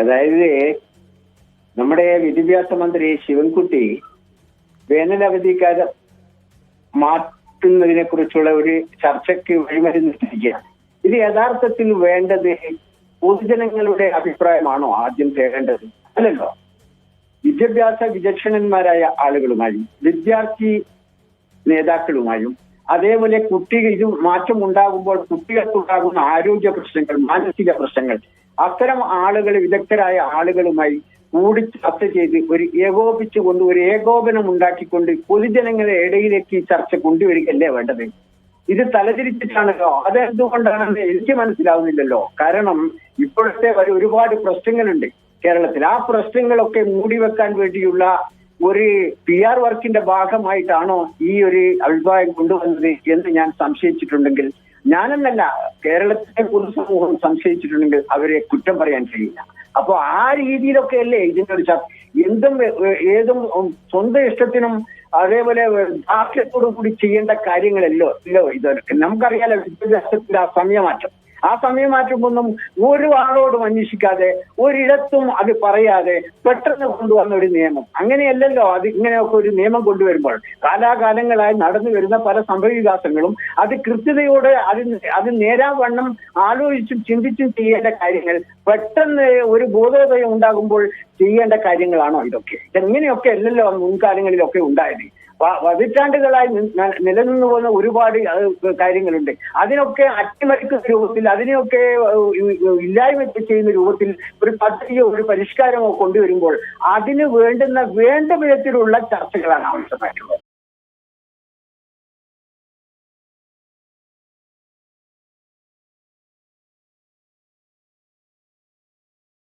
അതായത് നമ്മുടെ വിദ്യാഭ്യാസ മന്ത്രി ശിവൻകുട്ടി വേനലവധിക്കാലം മാറ്റുന്നതിനെ കുറിച്ചുള്ള ഒരു ചർച്ചയ്ക്ക് വഴിമരുന്നിട്ടിരിക്കുകയാണ്. ഇത് യഥാർത്ഥത്തിൽ വേണ്ടത് പൊതുജനങ്ങളുടെ അഭിപ്രായമാണോ ആദ്യം തേടേണ്ടത്? അല്ലല്ലോ. വിദ്യാഭ്യാസ വിചക്ഷണന്മാരായ ആളുകളുമായും വിദ്യാർത്ഥി നേതാക്കളുമായും അതേപോലെ കുട്ടികൾ ഇത് മാറ്റം ഉണ്ടാകുമ്പോൾ കുട്ടികൾക്കുണ്ടാകുന്ന ആരോഗ്യ പ്രശ്നങ്ങൾ മാനസിക പ്രശ്നങ്ങൾ. അത്തരം ആളുകൾ വിദഗ്ധരായ ആളുകളുമായി കൂടി ചർച്ച ചെയ്ത് ഒരു ഏകോപിച്ചുകൊണ്ട് ഒരു ഏകോപനം ഉണ്ടാക്കിക്കൊണ്ട് പൊതുജനങ്ങളുടെ ഇടയിലേക്ക് ഈ ചർച്ച കൊണ്ടുവരികയല്ലേ വേണ്ടത്? ഇത് തലതിരിച്ചിട്ടാണല്ലോ. അതെന്തുകൊണ്ടാണെന്ന് എനിക്ക് മനസ്സിലാവുന്നില്ലല്ലോ. കാരണം ഇപ്പോഴത്തെ ഒരു- ഒരുപാട് പ്രശ്നങ്ങളുണ്ട് കേരളത്തിൽ. ആ പ്രശ്നങ്ങളൊക്കെ മൂടിവെക്കാൻ വേണ്ടിയുള്ള ഒരു പി ആർ വർക്കിന്റെ ഭാഗമായിട്ടാണോ ഈ ഒരു അഭിപ്രായം കൊണ്ടുവന്നത് എന്ന് ഞാൻ സംശയിച്ചിട്ടുണ്ടെങ്കിൽ ഞാനെന്നല്ല കേരളത്തിലെ പൊതുസമൂഹം സംശയിച്ചിട്ടുണ്ടെങ്കിൽ അവരെ കുറ്റം പറയാൻ കഴിയില്ല. അപ്പൊ ആ രീതിയിലൊക്കെ അല്ലേ ഇതിന്റെ ഒരു എന്തും ഏതും സ്വന്തം ഇഷ്ടത്തിനും അതേപോലെ ദാർഢ്യത്തോടു കൂടി ചെയ്യേണ്ട കാര്യങ്ങളല്ലോ ഇല്ലോ ഇതൊക്കെ. നമുക്കറിയാലോ വിദ്യാഭ്യാസത്തിന്റെ ആ സമയമാറ്റം. ആ സമയമാറ്റുമ്പൊന്നും ഒരു ആളോടും അന്വേഷിക്കാതെ ഒരിടത്തും അത് പറയാതെ പെട്ടെന്ന് കൊണ്ടുവന്ന ഒരു നിയമം. അങ്ങനെയല്ലല്ലോ അത് ഇങ്ങനെയൊക്കെ ഒരു നിയമം കൊണ്ടുവരുമ്പോൾ. കാലാകാലങ്ങളായി നടന്നു വരുന്ന പല സംഭവവികാസങ്ങളും അത് കൃത്യതയോടെ അത് അത് നേരാവണ്ണം ആലോചിച്ചും ചിന്തിച്ചും ചെയ്യേണ്ട കാര്യങ്ങൾ പെട്ടെന്ന് ഒരു ബോധോദയം ഉണ്ടാകുമ്പോൾ ചെയ്യേണ്ട കാര്യങ്ങളാണോ ഇതൊക്കെ? ഇതെങ്ങനെയൊക്കെ അല്ലല്ലോ മുൻകാലങ്ങളിലൊക്കെ ഉണ്ടായത്? പതിറ്റാണ്ടുകളായി നിലനിന്നു പോകുന്ന ഒരുപാട് കാര്യങ്ങളുണ്ട്. അതിനൊക്കെ അട്ടിമറിക്കുന്ന രൂപത്തിൽ അതിനെയൊക്കെ ഇല്ലായ്മ ചെയ്യുന്ന രൂപത്തിൽ ഒരു പദ്ധതിയോ ഒരു പരിഷ്കാരമോ കൊണ്ടുവരുമ്പോൾ അതിന് വേണ്ടുന്ന വേണ്ട വിധത്തിലുള്ള ചർച്ചകളാണ് ആവശ്യമായിട്ടുള്ളത്.